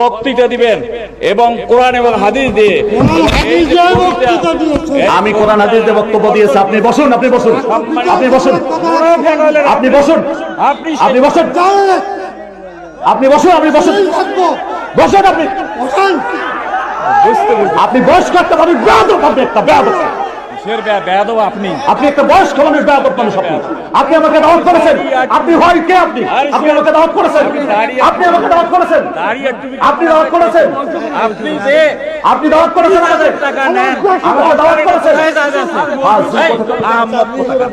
বক্তৃতা দিবেন এবং কোরআন এবং হাদিস দিয়ে আমি কোরআন হাদিস দিয়ে বক্তব্য দিয়েছি। আপনি বসুন আপনি বসুন আপনি বসুন। আপনি বসুন আপনি বসুন। আপনি বসুন আপনি বসুন। বসুন আপনি। আপনি বয়স করতে পারেন আপনি একটা বেয়াদব কিসের ব্যা- বেয়াদব আপনি। আপনি একটা বয়স্ক মানুষ বেয়াদব মানুষ আপনি। আপনি আমাকে দাওয়াত করেছেন। আপনি হয় কে আপনি? আপনি আমাকে দাওয়াত করেছেন। আপনি আমাকে দাওয়াত করেছেন। আপনি দাওয়াত করেছেন। আপনি যে আপনি দাওয়াত করেছেন আমাকে। টাকা নেন? আমাকে দাওয়াত করেছেন। কোথায় দাঁড়িয়ে আছেন? এই, আহমদ কোথাকার।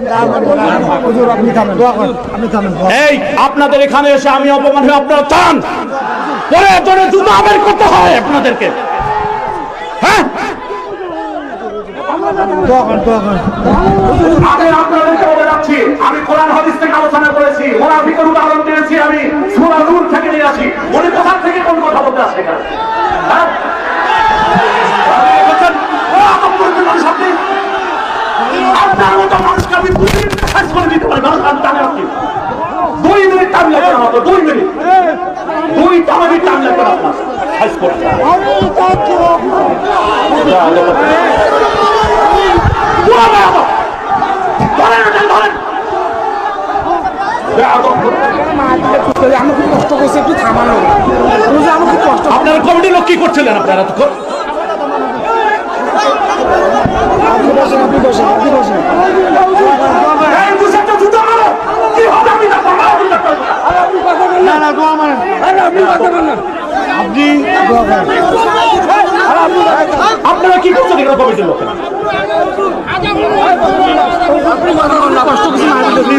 এই আপনাদের এখানে এসে আমি অপমান হয়ে আপনারা চান। পরে জুতা বের করতে হয় আপনাদেরকে হ্যাঁ আমি আপনাদেরকে বলে যাচ্ছি আমি কোরআন হাদিস থেকে আলোচনা করেছি মোনাফিকের উদাহরণ দিয়েছি আমি সূরা নূর থেকে নিয়ে আসি। উনি কোথা থেকে কোন কথা বলতে আসে এখানে? হ্যাঁ? আপনার মতো মানুষকে আমি দুই মিনিট শেষ করে দিতে পারি মানুষ আমি জানি আপনি দুই মিনিট টাইম লাগবে না মাত্র দুই মিনিট। দুই মিনিট টাইম লাগবে না আপনার। শেষ করতে যা, দেখো। পুরো বেয়াদব। ধরেন ওটা, ধরেন। বেয়াদব। আপনারা কমিটির লোক কি করছিলেন আপনারা এতক্ষণ? এই দুশোটা জুতো মারো। কি হবে আমি আপনারা কি করছেন এখানে কমিটির লোকেরা?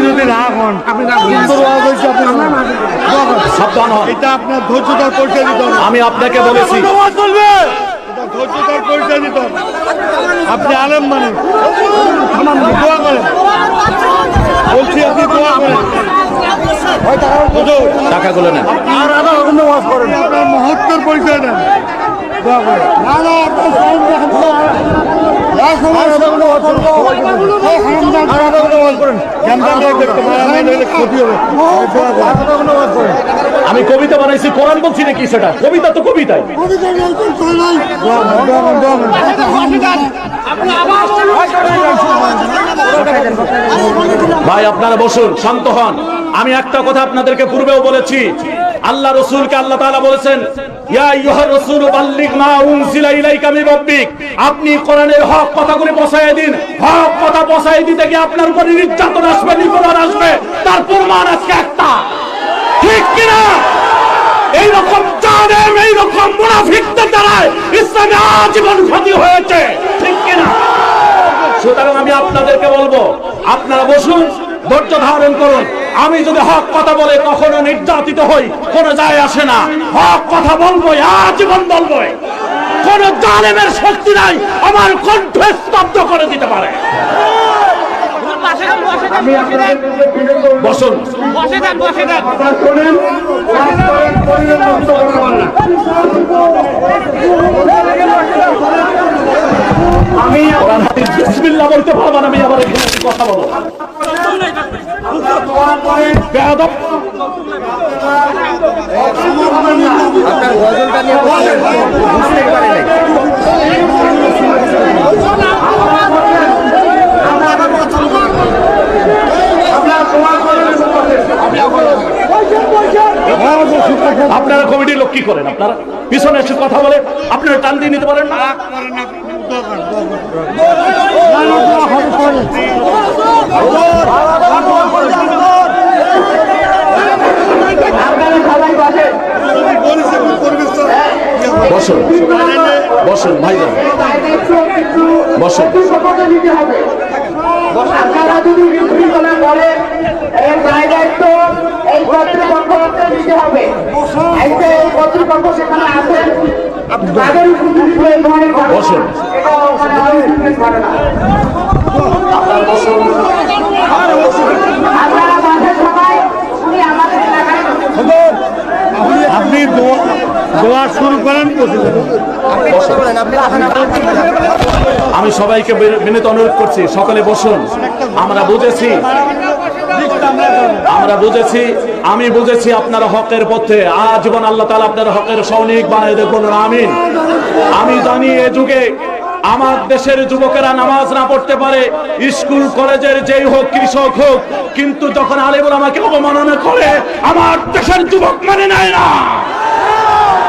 দিতে আমি আপনাকে বলেছি। এটা ধৈর্যতার পরিচয় দিতে হবে। আপনি আলেম মানুষ। দোয়া করেন। বলছি আপনি দোয়া করেন। টাকাগুলো নেন। আপনি আপনার মহত্বের পরিচয় দেন। করেন আমি কবিতা বানাইছি, কোরআন বলছি নাকি সেটা? কবিতা তো কবিতাই। ভাই, আপনারা বসুন, শান্ত হন। আমি একটা কথা আপনাদেরকে পূর্বেও বলেছি। আল্লাহ রসুলকে আল্লাহ তাআলা বলেছেন আপনি কোরআনের হক কথাগুলি পৌঁছায় দিন। হক কথা পৌঁছায় দিতে গিয়ে আপনার উপর নির্যাতন আসবে, নিপীড়ন আসবে। তার প্রমাণ আজকে একটা। ঠিক কিনা? এইরকম জানেম এইরকম মুনাফিকদের দ্বারা ইসলামে আজীবন ক্ষতি হয়েছে। ঠিক কিনা? সুতরাং আমি আপনাদেরকে বলব, আপনারা বসুন। ধৈর্য ধারণ করুন। আমি যদি হক কথা বলে কখনো নির্যাতিত হই কোনো যায় আসে না। হক কথা বলব আজীবন বলব কোন জালেমের শক্তি নাই আমার কণ্ঠ স্তব্ধ করে দিতে পারে। বসুন। আমি বিসমিল্লাহ বলতে পারব না আমি আবার আপনারা কমিটির লোক কি করেন? আপনারা পিছনে এসে কথা বলে আপনারা টান দিয়ে নিতে পারেন না? বসুন বসুন, ভাইজান। বসুন। আপনারা যদি বিশৃঙ্খলা করেন এর দায় দায়িত্ব এই কর্তৃপক্ষকে নিতে হবে এই কর্তৃপক্ষ সেখানে আছেন তাদের উপরে আপনারা সবাই উনি আমাদের এলাকায় আপনি দোয়া- শুরু করেন আমি সবাইকে বিনীত অনুরোধ করছি সকলে বসুন। আমরা বুঝেছি আমরা বুঝেছি আমি বুঝেছি আপনারা হকের পথে। আজীবন আল্লাহ তালা আপনার হকের সৈনিক বানিয়ে দেখুন আমিন। আমি জানি এ যুগে আমার দেশের যুবকেরা নামাজ না পড়তে পারে, স্কুল, কলেজের যেই হোক, কৃষক হোক, কিন্তু যখন আলিবুল আমাকে অবমাননা করে, আমার দেশের যুবক মানে নেয় না।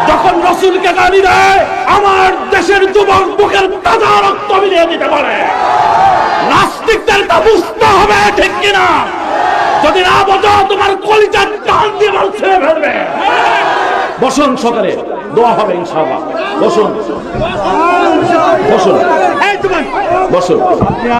যখন রসুলকে গালি দেয়, আমার দেশের যুবক বুকের তাজা রক্ত মিলিয়ে দিতে পারে। নাস্তিকদের তা বুঝতে হবে, ঠিক কিনা? যদি না বোঝো, তোমার কলিজার টান দিয়ে আমার ছেড়ে ফেলবে। বসুন সকালে, দোয়া হবে ইনশাআল্লাহ। বসুন। বসুন। বসুন।